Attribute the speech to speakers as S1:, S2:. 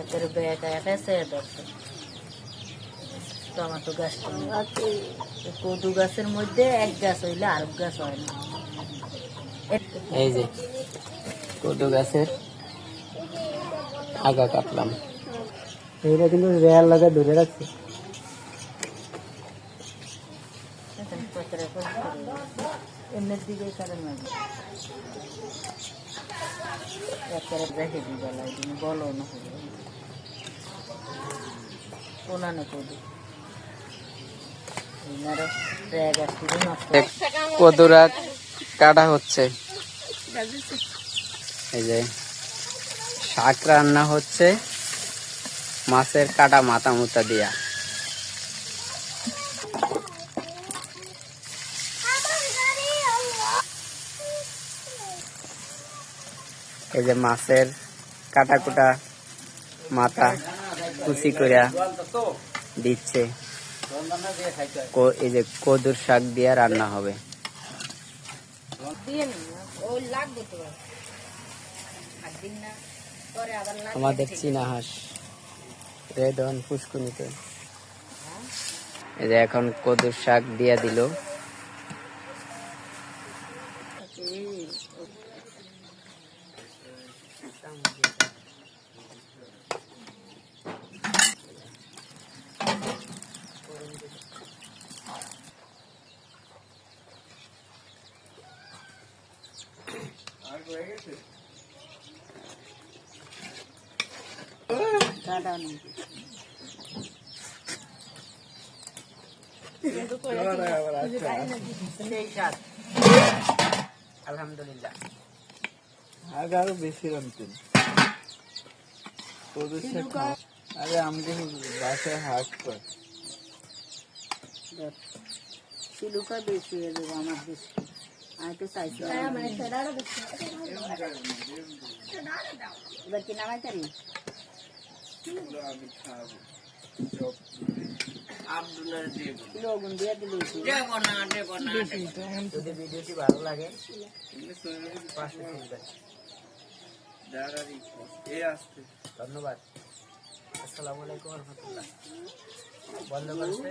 S1: মধ্যে একা একা চেয়ে ধরছে টমেটো গাছটা এই কদু গাছের মধ্যে এক গাছ হইলে আর গাছ হয় না।
S2: এই যে কদু গাছের আগা কাটলাম।
S3: এটা কিন্তু রেয়ার লাগা ধরে রাখছে।
S1: এমনির দিকে কারণ লাগে একেবারে রেখে দিই বলো না।
S2: কদুরা কাটা হচ্ছে। এই যে শাক রান্না হচ্ছে, মাছের কাটা মাথা মুতা দিয়া। এই যে মাছের কাটা কুটা মাথা কুচি করে দিচ্ছে। এই যে কদুর শাক দিয়ে রান্না হবে। আমাদের চীনা হাঁস। রেড অন পুষ্কুনিতে এই যে এখন কদুর শাক দিয়া দিল।
S1: কাটাও নি স্বাদ
S2: আলহামদুলিল্লাহ
S3: বেশি
S1: হয়ে আমার তো চাইছিলাম এবার কি নামাই তারি
S2: যদি ভিডিওটি ভালো লাগে। ধন্যবাদ আসসালামু আলাইকুম রহমতুল্লাহ বন্ধ করছে